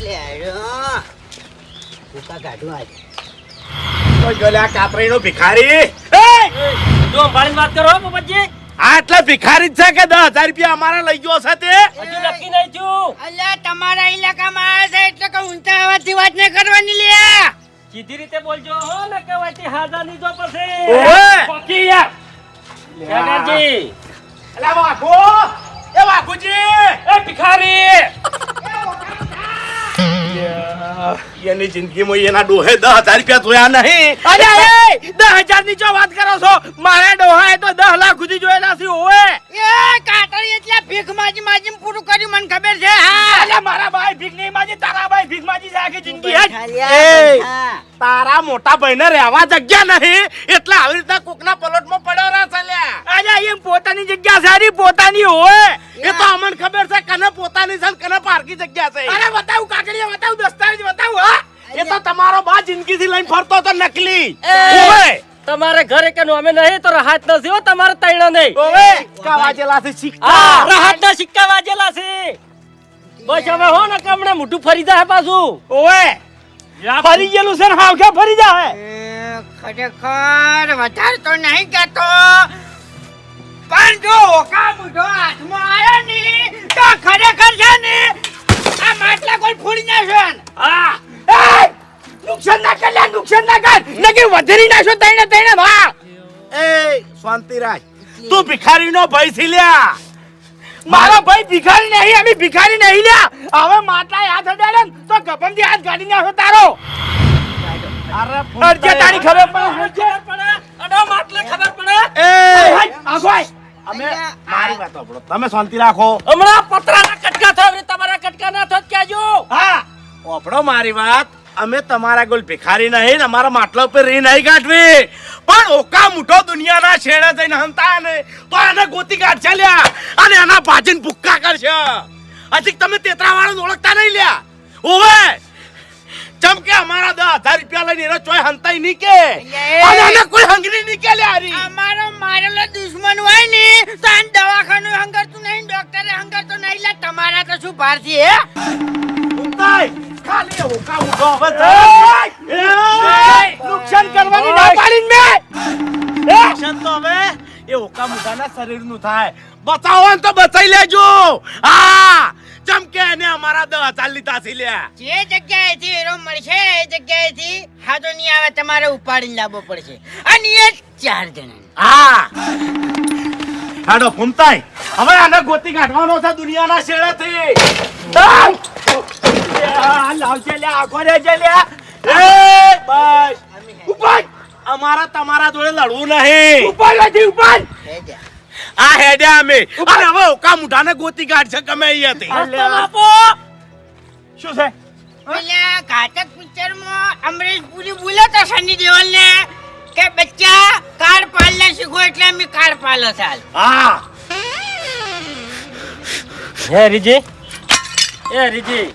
એટલે ભૂકા કાઢું આજે. કોઈ ગોલ્યા કાતરીનો ભિખારી. એ! જો અંબાણી વાત કરો હો, આટલા ભિખારી જ છે કે દસ હજાર રૂપિયા અમારા લઈ ગયો છે તે? હજુ નક્કી નહીં છું અલ્યા તમારા ઇલાકામાં આવે છે એટલે કે ઊંચા અવાજથી વાત ન કરવાની લે. સીધી રીતે બોલજો હો ને કે વાંચી હાજર નહીં તો પછી. ઓવે! પકી યાર. શેઠાજી. અલા વાઘો! એ વાઘુજી! એ ભિખારી. એની જિંદગીમાં એના ડોહે દસ હજાર રૂપિયા જોયા નહીં. અરે એ દસ હજારની જો વાત કરો છો? મારા ડોહાએ તો દસ લાખ સુધી જોયેલા છે ઓએ એ કાતરી એટલે ભીખ માજી માજી પૂરું કર્યું મને ખબર છે હા. અલ્યા મારા ભાઈ ભીખ નહીં માજી તારા ભાઈ ભીખ માજી જિંદગી આખી જિંદગી હેડ. તારા મોટા ભાઈને રહેવા જગ્યા નહીં. એટલે આવી રીતના કોકના પલોટમાં પડ્યો રહે છે લ્યા અલ્યા એમ પોતાની જગ્યા સારી પોતાની હોય. એ તો અમને ખબર છે કને પોતાની છે કને પારકી જગ્યા છે. અરે બતાવું કાકડીયા બતાવું દસ્તાવેજ બતાવું હા. એ તો તમારો બા જિંદગીથી લઈને ફરતો તો નકલી. તમારે ઘરે કે અમે નહીં તો રાહત નથી હો તમારે તૈણ નહીં. ઓવે. કાવાજેલા છે સિક્કા રાહત ના સિક્કા વાજેલા છે. બસ હવે હો ને કે હમણાં મોઢું ફરી જાય પાછું. ઓએ ફરી ગયેલું છે ને હાવ કે ફરી જાય ખરેખર વધારે તો નહીં કહેતો. પણ જો ઓકા મુઢો હાથમાં આવ્યો ને તો ખરેખર છે ને આ માટલા કોઈ ફૂડી નાખ્યો છે હા. એ નુકસાન ના કર લ્યા, નુકસાન ના કર. નકી વધેરી નાખો તઈને તઈને હા એ શાંતિરાજ તું ભિખારીનો ભયથી લ્યા. મારો ભાઈ ભિખારી નહીં અમે ભિખારી નહીં લ્યા. હવે માટલા હાથ અડાડે ને તો ગપમથી હાથ કાઢી નાખો તારો. અરે અરજે તારી ખબર પડે ખબર પડે. અડો માટલે ખબર પડે. એ. આખો અમે મારી વાત સાંભળો. તમે શાંતિ રાખો. હમણાં પતરાના કટકા થાય તમારા કટકા ના થત કેજો હા. ઓપડો મારી વાત. અમે તમારા ગોલ ભિખારી નહીં ને અમારા માટલા ઉપર રી નહીં કાઢવી પણ ઓકા મોટો દુનિયાના છેડે જઈને હંતા ને તો આને ગોતી કાઢશે લ્યા અને એના ભાજીન ભૂક્કા કરશે. હજી તમે તેતરા વાળા ઓળખતા નહીં લ્યા. ઓવે ચમકે અમારા દસ હજાર રૂપિયા લઈને એનો ચોય હંતાઈ નહીં કે. અને કોઈ હંગરી નહીં કે લ્યા હારી. અમારો મારેલો દુશ્મન હોય ને તો આને દવાખાનું હંગરતું નહીં ડોક્ટરે હંગરતું નહીં. લે તમારા તો શું ભારતી હે? ઉતાય. ખાલી ઓકા ઉઠો તો. એ, નુકસાન કરવાની ના પાડીને મેં. નુકસાન તો હવે એ ઓકા મુઢાના શરીરનું થાય. બચાવો ને તો બચાઈ લેજો. હા ચમકે એને અમારા હજાર લીધા છે લ્યા જે જગ્યાએથી મળશે એ જગ્યાએથી હાજો નહીં આવે તમારે ઉપાડીને લાવવો પડશે. અને એ ચાર જણા હા હાડો ફૂમતાય હવે આને ગોતી કાઢવાનો છે દુનિયાના શેડેથી આ લાવશે આખો રેજે લ્યા. એ બસ ઉપાય અમારા તમારા જોડે લડવું નહીં. ઉપર નથી ઉપર આ હેડ્યા અમે. અને હવે ઓકા ગોતી ગમે અહીંયાથી અલ્યા. બાપો શું છે? પેલા ઘાતક અમરેશ પુરી બોલે તો સની દેઓલ ને કે બચ્ચા કાર પાલના શીખો એટલે અમે કાર પાલો ચાલ હા. હે રીજી. એ રીજી.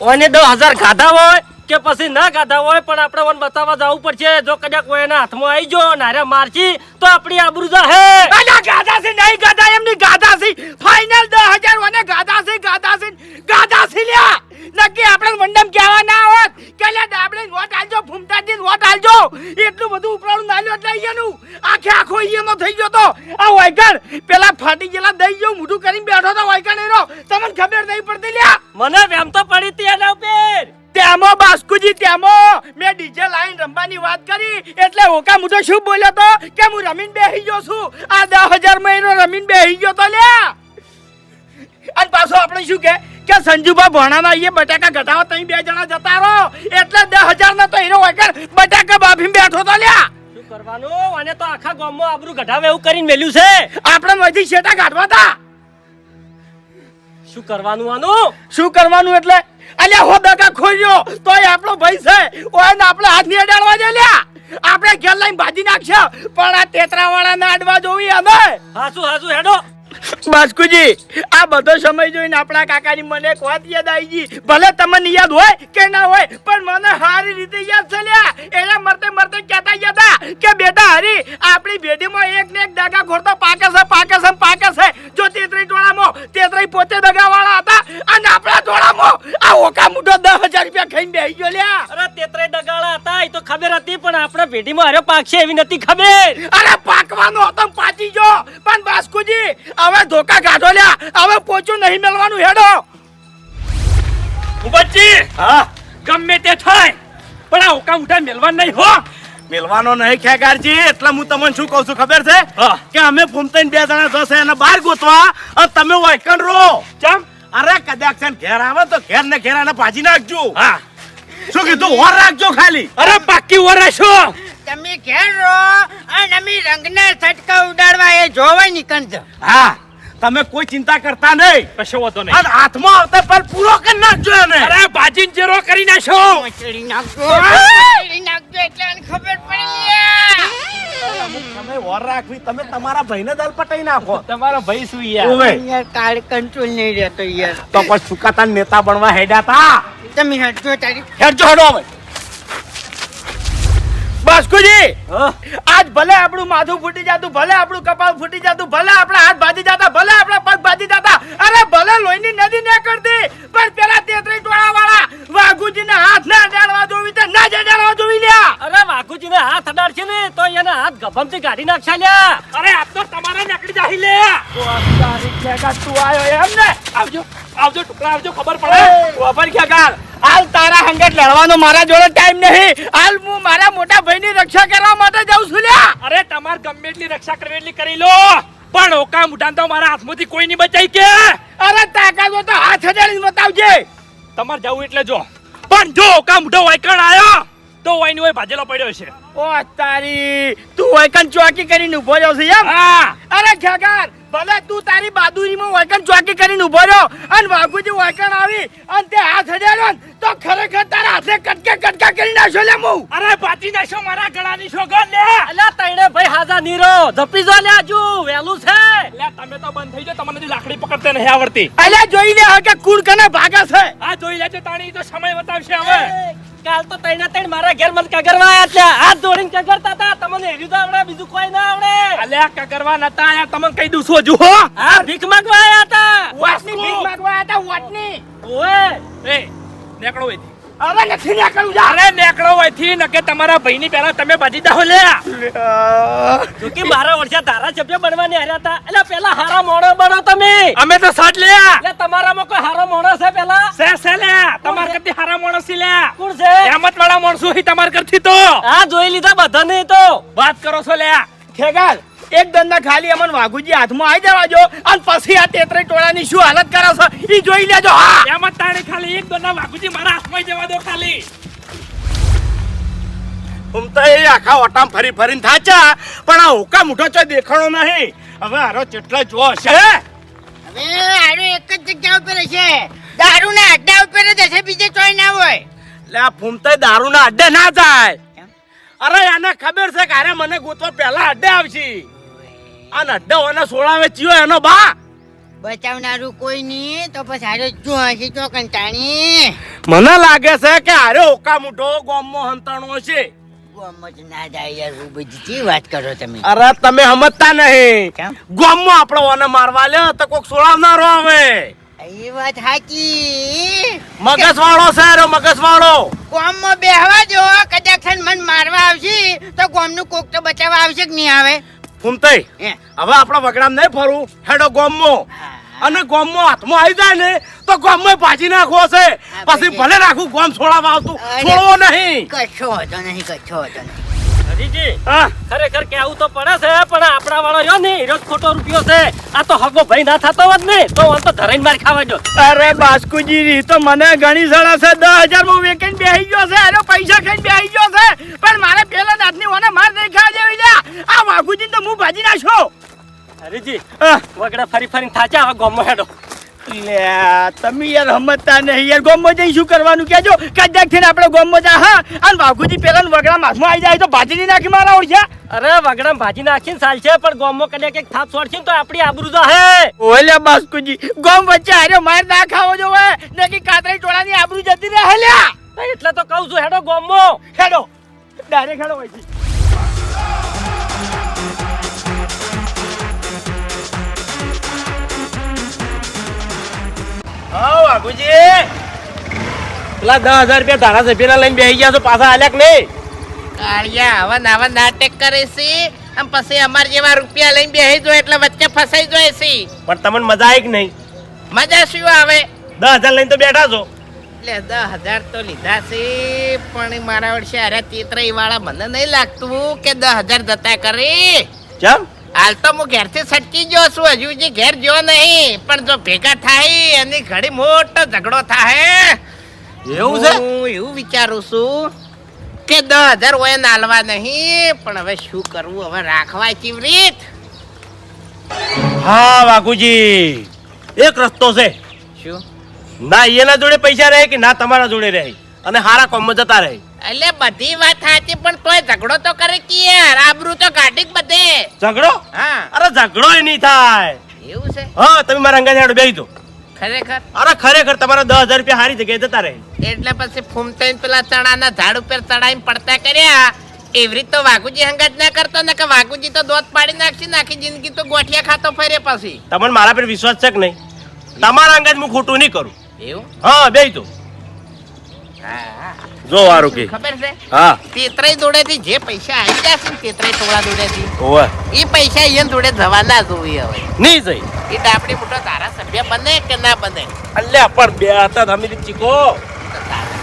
ઓને દસ હજાર ગાધા હોય કે પછી ના ગાધા હોય, પણ આપણે ઓને બતાવવા જવું પડશે. જો કદાચ કોઈ એના હાથમાં આવી જો નારે મારશી, તો આપણી આબરૂ જાહે. ગાધા છે, નહીં ગાધા, એમની ગાધા સી ફાઇનલ દસ હજાર ઓને ગાધા સી ગાધા છે, ગાધા સી લ્યા. નક્કી આપણે મંડમ કહેવા ના હોત? કે લ્યા આપણે વોટ આલજો ફૂમતાજી વોટ આલજો. એટલું બધું ઉપરાણું નાલ્યો એટલે અહીંયાનું. આખે આખો અહીંયાનો થઈ ગયો તો. આ વાયકણ પેલા ફાટી ગયેલા દઈ ગયો મોઢું કરીને બેઠો તો વાયકણ એનો. તમને ખબર નહીં પડતી લ્યા. મને વેમ તો પડી તી એના ઉપર. તેમો બાસ્કુજી તેમો. મેં ડીજે લાઈન રમવાની વાત કરી એટલે ઓકા મુઠો શું બોલ્યો તો? કે હું રમીન બેહી ગયો છું. આ દસ હજાર મહિનો રમીન બેહી ગયો તો લ્યા અને પાછો આપણે શું કે? કે સંજુબા ભણાના એ બટાકા ઘટાવા તઈ બે જણા જતા રહો. એટલે દસ હજાર ના તો એનો વગર બટાકા બાફી બેઠો તો લ્યા શું કરવાનું? અને તો આખા ગામમાં આબરૂ ઘટાવે એવું કરીને મેલ્યું છે. આપણે હજી શેટા કાઢવા તા. શું કરવાનું આનું? શું કરવાનું એટલે? અલ્યા હો દગા ખોલ્યો. તોય આપણો ભાઈ છે. ઓય ને આપણે હાથની અડાડવા દે લ્યા. આપણે ઘેર લઈને ભાજી નાખશે. પણ આ તેતરા વાળા ને અડવા જોવી અમે. હાસુ હાસુ હેડો. બાસ્કુજી, આ બધો સમય જોઈને આપણા કાકાની મને એક વાત યાદ આવી ગઈ. ભલે તમને યાદ હોય કે ના હોય, પણ મને સારી રીતે યાદ છે લ્યા. એના મરતે મરતે કહેતા હતા કે, બેટા હરી, આપણી ભેડીમાં એક ને એક દગા ખોરતો પાકે છે પાકે છે પાકે છે. જો તેત્રી ટોળામાં, તેત્રી પોતે દગાવાળા હતા અને આપણા ટોળામાં આ ઓકા મુઢો દસ હજાર રૂપિયા ખાઈને બેસી ગયો લ્યા. અરે, તેત્રે ડગાળા હતા? ખબર હતી પણ આપણે પેઢીમાં પાક છે એવી નથી ખબર. અરે પાકવાનો હતો પાચી ગયો પણ બાસ્કુજી હવે ધોકા કાઢો લ્યા. હવે પોચું નહીં મેળવાનું હેડો. ઉબજી હા? ગમે તે થાય પણ આ ઓકા ઉઠા મેલવા નહીં હો. મેલવાનો નહીં ખેગારજી એટલે હું તમને શું કહું છું ખબર છે? કે અમે ફૂમતાઈને બે જણા જશે એને બહાર ગોતવા અને તમે વાયકન રો ચમ? અરે કદાચ ઘેર આવે તો ઘેર ને ઘેર એને ભાજી નાખજો. હા. શું કીધું ઓર રાખજો ખાલી. અરે પાકી રાખશો? તમે ઘેર રહો અને અમે રંગના છટકા ઉડાડવા એ જોવાય નીકળજો હા. તમે કોઈ ચિંતા કરતા નહીં. કશો વાંધો અને હાથમાં આવતા પર પૂરો કરી નાખજો એને. અરે ભાજીન જેરો કરી નાખો કરી નાખજો. કરી નાખજો એટલે એને ખબર પડી તમે વર રાખવી. તમે તમારા ભાઈને દલ પટાઈ નાખો. તમારો ભાઈ શું યાર? યાર કાળ કંટ્રોલ નહીં રહેતો યાર. તો પણ સુકાતા નેતા બનવા હેડ્યા તા. તમે હેડજો તારી. હેડજો હેડો હવે. બાસ્કુજી! આજ ભલે આપણું માથું ફૂટી જતું ભલે આપણું કપાળ ફૂટી જતું ભલે આપણા હાથ ભાજી જતા ભલે આપણા પગ ભાજી જતા અરે ભલે લોહીની નદી ન કરતી પણ પેલા તેત્રી ટોળા વાળા વાઘુજીને હાથ ના અડાડવા જોવી તે ના જ અડાડવા જોવી લ્યા. અરે વાઘુજીને હાથ અડાડશે ને તો એના હાથ ગભમથી કાઢી નાખશે લ્યા. અરે આ તો તમારે નકડી જાહી લે તારી તું આયો એમ ને? આવજો આવજો ટુકડા આવજો ખબર પડે. ખબર ખેગાર હાલ તારા હંગત લડવાનો મારા જોડે ટાઈમ નહીં. હાલ હું મારા મોટા ભાઈની રક્ષા કરવા માટે જાઉં છું લ્યા. અરે તમાર ગમે એટલી રક્ષા કરવી એટલી કરી લો. પણ ઓકા મુઠાન તો મારા હાથમાંથી કોઈ નહીં બચાઈ કે. અરે તાકાત તો હાથ અડાડીને બતાવજે તમારે જવું એટલે જો. પણ જો ઓકા મુઠો વાયકણ આવ્યો તો વાઈની હોય ભાજેલો પડ્યો છે. ઓ તારી તું વાયકણ ચોકી કરીને ઊભો રહ્યો છે એમ? હા. અરે ખેગાર ભલે તું તારી બાદુરીમાં વૈકન ચોકી કરીને ઊભો રહ્યો અને વાઘુજી વૈકન આવી અને તે હાથ અડાડ્યો તો ખરેખર તારા હાથે કટકે કટકા કરી નાખ્યો લે હું અરે પાટી નાખ્યો મારા ગળાની સોગંદ લે. અલ્યા તૈણે ભાઈ હાજા નીરો ધપી જો લે આજુ વેલું છે. લે તમે તો બંધ થઈ જો તમને હજી લાકડી પકડતે નહીં આવડતી. અલ્યા જોઈ લે કે કુણ કને ભાગે છે. આ જોઈ લેજો તાણી તો સમય બતાવશે હવે. કાલ તો તઈને તઈને મારા ઘેર મને કગરવા આયા છે. હાથ જોડીને કગરતા હતા. તમને હેર્યું તો આવડે બીજું કોઈ ના આવડે. અલ્યા કગરવા નતા આયા. તમને કઈ દઉં છું હજુ હા? ભીખ માંગવા આયા હતા. વાસની ભીખ માંગવા હતા વાટની ઓએ એ નેકળો હોયથી હવે નથી નીકળું જા. અરે નેકળો હોયથી નકે તમારા ભાઈની પહેલા તમે બાજી દાહો લે. જોકે મારા વર્ષે તારા સભ્ય બનવાની હાર્યા હતા? એટલે પેલા હારા મોણો બનો તમે. અમે તો સાટ લે. એટલે તમારામાં કોઈ હારો મોણો છે પેલા સે સે લે. તમાર કરતી હારા મોણો સી લે. કોણ છે? હેમત વાળા માણસો હી તમાર કરતી તો. હા જોઈ લીધા બધા નહીં તો. વાત કરો છો લે. ખેગાર એક દંડા ખાલી અમન વાઘુજી હાથમાં આવી જવા જો અને પછી આ તેત્રે ટોળાની શું હાલત કરો છો? એ જોઈ લેજો હા. હેમત તાણે ખાલી એક દંડા વાઘુજી મારા હાથમાં જવા દો ખાલી. હું તો એ આખા ઓટામ ફરી ફરીને થાચા. પણ આ હોકા મુઠો ચો દેખાણો નહીં. હવે આરો ચેટલો જો હશે હવે આરો એક જ જગ્યા ઉપર હશે. દારૂના અડ્ડા ઉપર જ હશે બીજે ચોય ના હોય. એટલે આ ફૂમતે દારૂના અડ્ડે ના જાય. અરે એને ખબર છે કે અરે મને ગોતવા પહેલા અડ્ડે આવશે. અને અડ્ડે અને સોળાવે ચિયો એનો બા. બચાવનારું કોઈ નહીં તો પછી હારે જો હસી તો કંટાણી. મને લાગે છે કે હારે ઓકા મુઠો ગોમો હંતાણો છે. ગોમજ ના જાય યાર રૂબજી વાત કરો તમે? અરે તમે સમજતા નહીં. ગોમો ગોમમાં આપણે ઓને મારવા લ્યો તો કોક સોળાવનારો આવે. એ વાત સાચી મગજ વાળો છે મગજ વાળો ગોમમાં બેહવા જો કદાચ મન મારવા આવશે તો ગોમનું કોક તો બચાવવા આવશે કે નહીં આવે? ફૂમતઈ હવે આપણે વગડામ નહીં ફરવું હેડો ગોમમાં. અને ગોમમાં હાથમાં આવી જાય ને તો ગોમમાં પાછી નાખવો છે. પછી ભલે રાખું ગોમ છોડાવવા આવતું. છોડવો નહીં. કશો હતો નહીં કશો હતો નહીં. હા. ખરેખર કેવું તો પડે છે પણ આપણા વાળો રહ્યો ને હીરો ખોટો રૂપિયો છે. આ તો હગો ભાઈ ના થતો હોત ને તો આમ તો ધરાઈને માર ખાવા જો અરે બાસ્કુજી તો મને ઘણી સળા છે. દસ હજારમાં વેકેન્ડ બેહી ગયો છે. એનો પૈસા ખાઈને બેહી ગયો છે. પણ મારે પેલા નાથની ઓને માર નહીં ખાવા દેવી જા આ વાઘુજી તો હું ભાજી નાખ્યો હરીજી વગડા ફરી ફરીને થાચા હવે ગોમમાં હેડો. લે તમે યાર હમતા નહીં. યાર ગોમમાં જઈને શું કરવાનું કેજો કદાચ થઈને આપણે ગોમમાં જા હા? અને વાઘુજી પેલા વગડા માસમાં આવી જાય તો ભાજી નાખી મારા ઓળખ્યા? અરે વગડામ ભાજી નાખીને ચાલશે પણ ગોમમાં કદાચ એક થાપ છોડશે તો આપણી આબરૂ જાહે ઓલે બાસ્કુજી ગોમ વચ્ચે હારે માર ના ખાવો જો હોય ને કે કાતરી ટોળાની આબરૂ જતી રહે લ્યા! તો એટલે તો કહું છું હેડો ગોમમાં. હેડો ડાયરેક્ટ હેડો હોય હા વાઘુજી. પેલા દસ હજાર રૂપિયા ધારાસભ્યના લઈને બેસી ગયા છો પાછા આલ્યા કે નહીં? કાળિયા આવા નાવા નાટક કરે છે. અને પછી અમાર જેવા રૂપિયા લઈને બેસી જો એટલે વચ્ચે ફસાઈ જાય છે. પણ તમને મજા આવી કે નહીં? મજા શું આવે? દસ હજાર લઈને તો બેઠા છો. એટલે દસ હજાર તો લીધા છે પણ મારા વર્ષે અરે તેતરાઈ વાળા મને નહીં લાગતું કે દસ હજાર જતા કરે. ચમ? હાલ તો હું ઘેરથી સટકી ગયો છું. હજુ જે ઘેર ગયો નહીં. પણ જો ભેગા થાય એની ઘડી મોટો ઝઘડો થાય. એવું છે? હું એવું વિચારું છું કે દસ હજાર હોય નાલવા નહીં પણ હવે શું કરવું? હવે રાખવા કેવી રીત? હા વાઘુજી. એક રસ્તો છે. શું? ના એના જોડે પૈસા રહે કે ના તમારા જોડે રહે. અને હારા કોમમાં જતા રહે. એટલે બધી વાત સાચી પણ તોય ઝઘડો તો કરે કે યાર? આબરૂ તો કાઢી બધે. ઝઘડો? હા. અરે ઝઘડો નહીં થાય. એવું છે? હા તમે મારા અંગા હેડ બેહી દો. ખરેખર? અરે ખરેખર તમારા દસ હજાર રૂપિયા હારી જગ્યાએ જતા રહે. એટલે પછી ફૂમતાઈને પેલા ચણાના ઝાડ ઉપર ચડાઈને પડતા કર્યા. એવી રીત તો વાઘુજી હંગાત ના કરતો ને કે વાઘુજી તો દોત પાડી નાખશે નાખી જિંદગી તો ગોઠિયા ખાતો ફરે પછી. તમને મારા પર વિશ્વાસ છે કે નહીં? તમારા અંગા હું ખોટું નહીં કરું. એવું? હા બે દો. હા હા. જો વારું કે. ખબર છે? હા. તેતરાઈ દોડેથી જે પૈસા આવી જશે ને તેત્રય ટોળા દોડેથી ઓવે. એ પૈસા અહીંયા જોડે જવાના જોઈએ હવે. નહીં જઈ. એ ડાબડી મોટો ધારાસભ્ય બને કે ના બને? અલ્યા પણ બે હતા તમે ચીકો. તો તારે.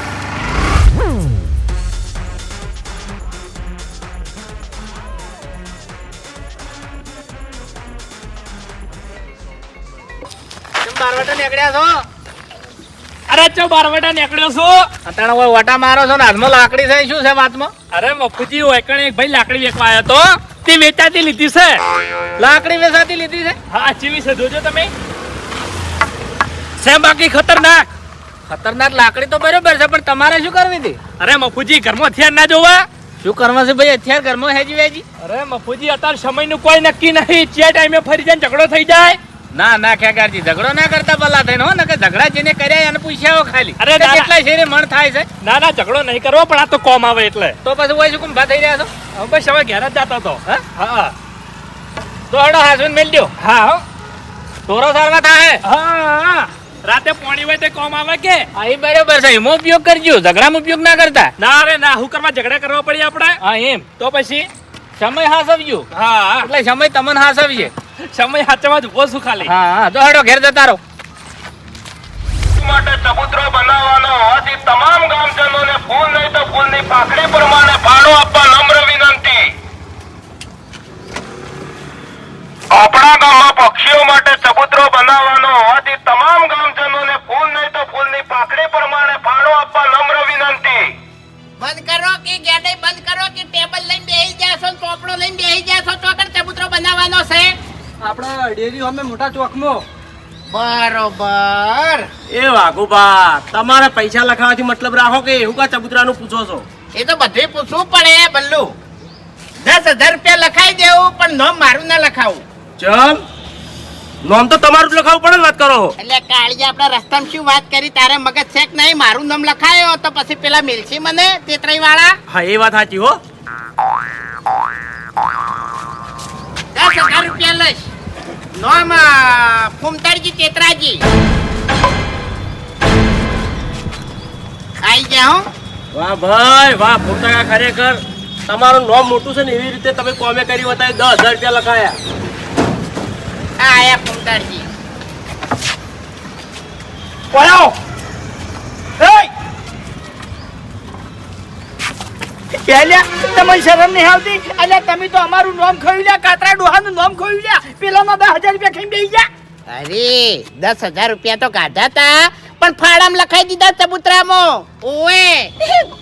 અરે ચો બારવટા નીકળ્યો છું? અત્યારે કોઈ વટા મારો છો ને હાથમાં લાકડી છે શું છે વાતમાં? અરે મફુજી ઓયકણે એક ભાઈ લાકડી વેચવા આવ્યો તો. તે વેચાતી લીધી છે. લાકડી વેચાતી લીધી છે? હા ચીવી છે જોજો તમે. સેમ બાકી ખતરનાક. ખતરનાક લાકડી તો બરોબર છે પણ તમારે શું કરવી હતી? અરે મફુજી ઘરમાં હથિયાર ના જોવા? શું કરવા છે ભાઈ અત્યારે ઘરમાં હેજી વેજી? અરે મફુજી અત્યારે સમયનું કોઈ નક્કી નહીં. જે ટાઈમે ફરી જાય ઝઘડો થઈ જાય. ના ના ખેગારજી ઝઘડો ના કરતા ભલા થઈને હો ને કે ઝઘડા જેને કર્યા એને પૂછ્યા ખાલી. અરે. કેટલા શેરે મન થાય છે? ના ના ઝઘડો નહીં કરવો પણ આ તો કોમ આવે એટલે. તો પછી હોય શું કેમ ભા થઈ રહ્યા છો? હવે બસ હવે ઘેર જ જતો હતો હા? હા તો હડો હાસુન મેલ દો હા હો. તોરો સારવા થાય હા? હા રાતે પોણી હોય તે કોમ આવે કે? અહીં બરાબર છે એમાં ઉપયોગ કરજો. ઝઘડામાં ઉપયોગ ના કરતા. ના અરે ના હું કરવા ઝઘડા કરવા પડી આપણે? હા એમ. તો પછી? સમય હાસવજો. હા. એટલે સમય તમને હાસવશે સમય હાચવા જ ઊભો છું ખાલી. હા હા તો હેડો ઘેર જતા રહો. માટે ચબૂતરો બનાવવાનો હોવાથી તમામ ગામજનોને ફૂલ નહીં તો ફૂલની પાકડી પ્રમાણે ભાડો આપવા નમ્ર વિનંતી. આપણા ગામમાં પક્ષીઓ માટે ચબૂતરો બનાવવાનો હોવાથી તમામ ગામજનોને ફૂલ નહીં તો ફૂલની પાકડી પ્રમાણે ભાડો આપવા નમ્ર વિનંતી. બંધ કરો કે ગેડે બંધ કરો કે ટેબલ લઈને બેસી જાશો ને ચોપડો લઈને બેસી જાશો તો ચબૂતરો બનાવવાનો છે? આપણા ડેરી અમે મોટા ચોકમાં. બરોબર. એ વાઘુબા તમારા પૈસા લખાવાથી મતલબ રાખો કે એવું કા ચબુતરાનું પૂછો છો? એ તો બધે પૂછવું પડે બલ્લુ. દસ હજાર રૂપિયા લખાઈ દેવું પણ નોમ મારું ના લખાવું. ચમ? નોમ તો તમારું જ લખાવું પડે વાત કરો. એટલે કાળજી આપણા રસ્તામાં શું વાત કરી? તારે મગજ છે કે નહીં મારું નામ લખાયો તો પછી પેલા મિલશે મને તેતરાઈ વાળા હા એ વાત સાચી હો. રૂપિયા નોમ ફૂમતાડજી તેતરાજી ખાઈ ગયા હો. વાહ ભાઈ વાહ ફોટા ખરેખર. તમારું નોમ મોટું છે ને એવી રીતે તમે કોમે કરી બતાવી દસ હજાર રૂપિયા લખાયા. આ આયા ફૂમતાડજી. પડાવો પેલ્યા તમને શરમ નહીં આવતી? અલ્યા તમે તો અમારું નામ ખોયું લ્યા કાતરા ડોહાનું નામ ખોયું લ્યા. પેલામાં દસ હજાર રૂપિયા ખાઈ બેસી ગયા. અરે દસ હજાર રૂપિયા તો કાઢ્યા તા પણ ફાળામ લખાઈ દીધા ચબુતરામાં. ઓએ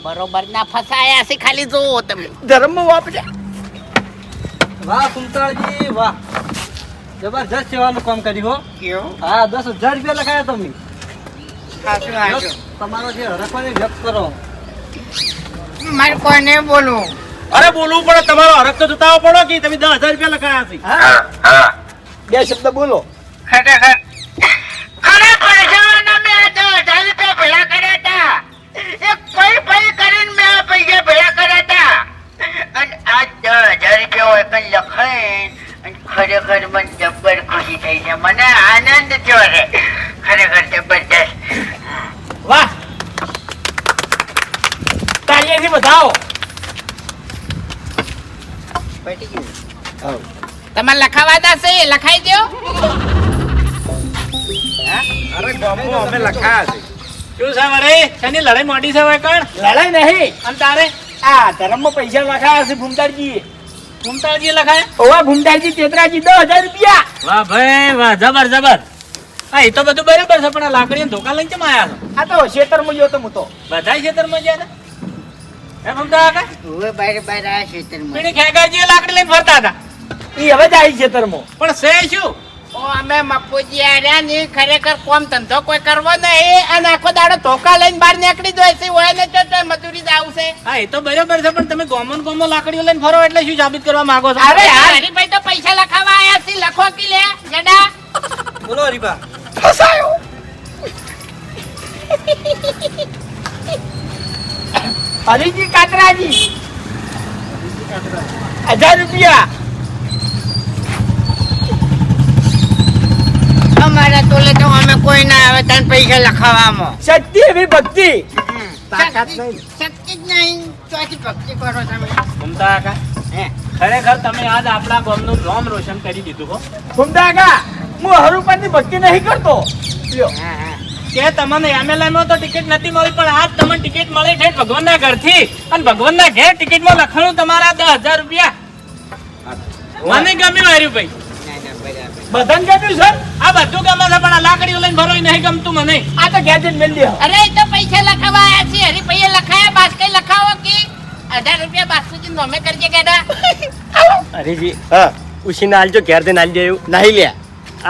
બરોબર ના ફસાયા છે ખાલી જોવો તમે. ધર્મ વાપર્યા વાહ કુંતાળજી વાહ. જબરજસ્ત સેવાનું કામ કર્યું હો. હા દસ હજાર રૂપિયા લખાયા તમે. તમારો જે હરખવાની વ્યક્ત કરો. મારે કોને બોલવું. અરે બોલવું પડે તમારો હરક તો જતાવો પડો કે તમે દસ હજાર રૂપિયા લખાયા છે? બે શબ્દ બોલો. ખરેખર. ખરેખર જવાના મેં આ દસ હજાર રૂપિયા ભેળા કર્યા હતા. એક પૈ પૈ કરીને મેં આ પૈસા ભેળા કર્યા હતા. અને આ દસ હજાર રૂપિયા હોય લખાય અને ખરેખર મને જબર ખુશી થઈ છે. મને આનંદ થયો છે. ખરેખર જબરજસ્ત. વાહ. તાળીઓથી બધાઓ. પટી ગયું. તમારે લખાવાના છે લખાઈ દો અરે ગામમાં અમે લખાયા છે. શું છે વરે શેની લડાઈ મોડી છે કણ? લડાઈ નહીં. અને તારે? આ ધર્મમાં પૈસા લખાયા છે ભૂમતાજી ઘૂમતાજી લખાય? ઓવા ભૂમતાજી તેતરાજી દસ હજાર રૂપિયા. વાહ ભાઈ વાહ જબર જબર. હા એ તો બધું બરાબર છે પણ આ લાકડીને ધોકા લઈને કેમ આવ્યા છો? આ તો ખેતરમાં ગયો તો હું તો. બધા ખેતરમાં ગયા હતા? એમ સમજા કાકા? હવે બાર બાર આ ખેતરમાં. પેલી ખેગાજી લાકડી લઈને ફરતા હતા. ઈ હવે જાય ખેતરમાં પણ છે શું? ઓ અમે મફુજી આર્યા ને ખરેખર કોમ ધંધો કોઈ કરવો નહીં અને આખો દાડો ધોકા લઈને બહાર નીકળી જાય છે હોય ને તો મજૂરી આવશે. હા એ તો બરોબર છે પણ તમે ગોમન ગોમો લાકડીઓ લઈને ફરો એટલે શું સાબિત કરવા માંગો છો? અરે હરીભાઈ તો પૈસા લખાવા આયા છે લખો કે લે જડા. બોલો હરીબા હરીજી કાતરાજી હજાર રૂપિયા. અમારા તો અમે કોઈ ના આવે તને પૈસા લખાવામાં શક્તિ એવી ભક્તિ. શક્તિ જ નહીં. ચોથી ભક્તિ કરો તમે. ઘૂમતા કાકા ખરેખર તમે આજ આપણા ગામનું નામ રોશન કરી દીધું હો. ભૂમતા કા હું હરુપરની ભક્તિ નહીં કરતો. લ્યો. કે તમને એમએલએ તો ટિકિટ નથી મળી પણ આજ તમને ટિકિટ મળી છે ભગવાનના ઘરથી. અને ભગવાનના ઘેર ટિકિટમાં લખાણું તમારા દસ હજાર રૂપિયા. મને ગમ્યું હાર્યું ભાઈ. ના ના બરાબર બધાને ગમ્યું સર આ બધું ગમે છે પણ આ લાકડીઓ લઈને ભરો નહીં ગમતું મને. આ તો ગેજેટ મેલ દે. અરે એ તો પૈસા લખાવા આવ્યા છે હરીભાઈએ લખાયા બાસ કઈ લખાવો કે? હજાર રૂપિયા બાસુજી નોમે કરજે કેડા હરીજી હા. ઉસીને આલજો ઘેર દઈને આલી દેવું નહીં લ્યા.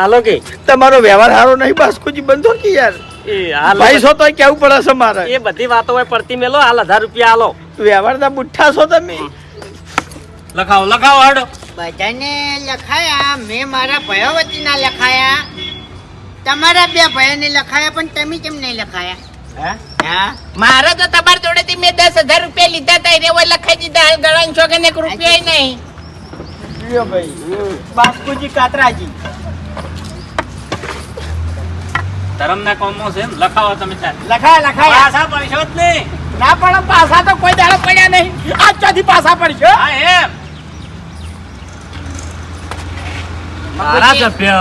આલો કે? તમારો વ્યવહાર સારો નહીં બાસ્કુજી બંધો કે યાર. એ હાલ ભાઈ છો તો કેવું પડે છે મારે? એ બધી વાતો હોય પડતી મેલો હાલ હજાર રૂપિયા આલો. વ્યવહાર બુઠ્ઠા છો તમે. લખાવો લખાવો હાડો. બધાને લખાયા મેં મારા ભયો વતીના લખાયા. તમારા બે ભયાને લખાયા પણ તમે કેમ નહીં લખાયા? હા? મારા તો તમારી જોડેથી મેં દસ હજાર રૂપિયા લીધા હતા એને ઓય લખાઈ દીધા હાલ ગળાની છોકરીને એક રૂપિયો નહીં. લ્યો ભાઈ. બાસ્કુજી કાતરાજી. ધરમના કોમો છે લખાવો તમે લખાય લખાય લખાયા. પાછા પડશો જ નહીં. ના પણ પાસા તો કોઈ દાડો પડ્યા નહીં. આજ ચોથી પાસા પડશે? હા એમ. મારા સભ્ય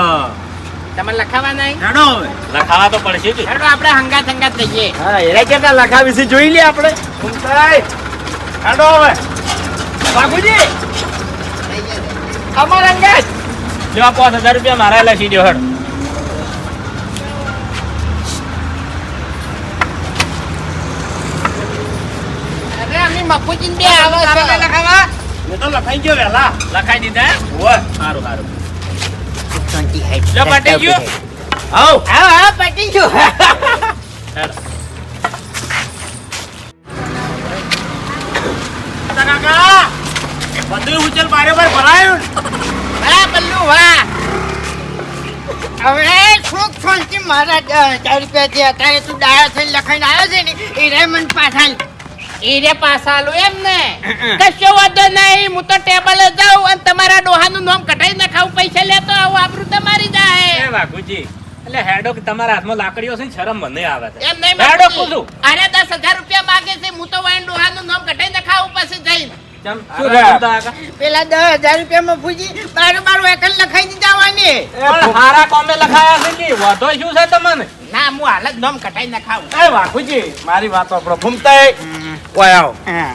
તમે લખાવા નહીં? જાણો લખાવા તો પડશે જ. આપણે હંગાત હંગાત થઈએ હા એના કેટલા લખાવી છે જોઈ લે આપણે. હાડો હવે. બાપુજી. અમાર અંગાજ જો પાંચ હજાર રૂપિયા મારા લખી દો હડ. અમે મફુજીને બે આવે છે લખાવા. મેં તો લખાઈ ગયો વહેલા લખાઈ દીધા? હે? હોય સારું સારું શાંતિ હાઈ લો પટી ગયું. આવ. હા હા પટી ગયું. હેડો. કાકા બધું ઉચલ બરાબર ભરાયું ને? વાહ બલ્લુ વાહ. હવે સુખ શાંતિ મારા હજાર રૂપિયા જે અત્યારે તું ડાયા થઈને લખાઈને આવ્યો છે ને એ રે મને પાછા હીરે પાસાલું એમ ને. કશો વાંધો નહીં હું તો ટેબલ જાઉં અને તમારા ડોહાનું નામ કઢાઈ નાખાવું પૈસા લેતો આવું આબરૂ તમારી એ જાય વાઘુજી એટલે હેડો કે તમારા હાથમાં લાકડીઓ છે શરમ મને આવે છે. એમ નહીં હેડો કુદુ અરે દસ હજાર રૂપિયા માંગે છે હું તો વાઈન ડોહાનું નામ કઢાઈ નાખાવું પછી જઈને. પેલા દસ હજાર રૂપિયામાં પૂછી બારું બારું એકલ લખાઈ દીધા હોય ને પણ હારા કોમે લખાયા છે કે શું છે તમને? ના હું હાલ નોમ કઢાઈ નાખાવું. એ વાઘુજી મારી વાત આપણો હા.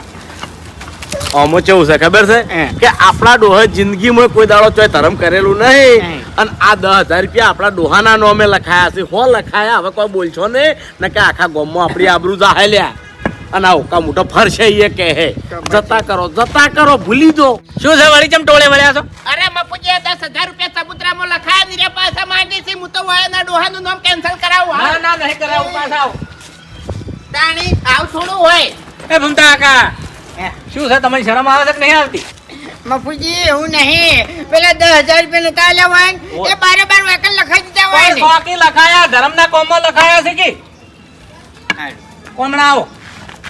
આમાં કેવું છે ખબર છે? કે આપણા ડોહા જિંદગીમાં કોઈ દાડો ચોય ધર્મ કરેલું નહીં. અને આ દસ હજાર રૂપિયા આપણા ડોહાના નોમે લખાયા છે. હો લખાયા. હવે કોઈ બોલશો ને ને કે આખા ગામમાં આપણી આબરૂ જાહે લ્યા અને આ ઓકા મોટો ફરશે એ કે હે. જતા કરો જતા કરો ભૂલી દો શું છે વળી ચમ ટોળે વળ્યા છો? અરે મફુજી દસ હજાર રૂપિયા સબુતરામાં લખાયા નીરે પાછા માંગી છે. હું તો વાયના ડોહાનું નામ કેન્સલ કરાવું ના ના નહીં કરાવું પાછા આવ. તાણી આવ થોડું હોય. એ ભમતા કાકા શું છે તમને શરમ આવે છે કે નહીં આવતી? મફુજી હું નહીં. પેલા દસ હજાર રૂપિયા નતા લેવાય ને, એ બારે બાર વાકલ લખાઈ દીધા હોય ને. શોખી લખાયા? ધર્મના કોમમાં લખાયા છે કે? કોમણા આવો.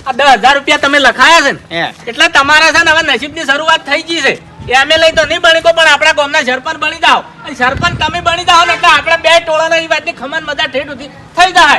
આ દસ હજાર રૂપિયા તમે લખાયા છે ને. એટલે તમારા છે ને હવે નસીબની શરૂઆત થઈ ગઈ છે. એ અમે લઈ તો નહીં બની પણ આપણા ગામના સરપંચ બની જાઓ. સરપંચ તમે બની જાઓ ને એટલે આપણે બે ટોળાના એ વાતની ખમન મજા ઠેઠ સુધી થઈ જાય.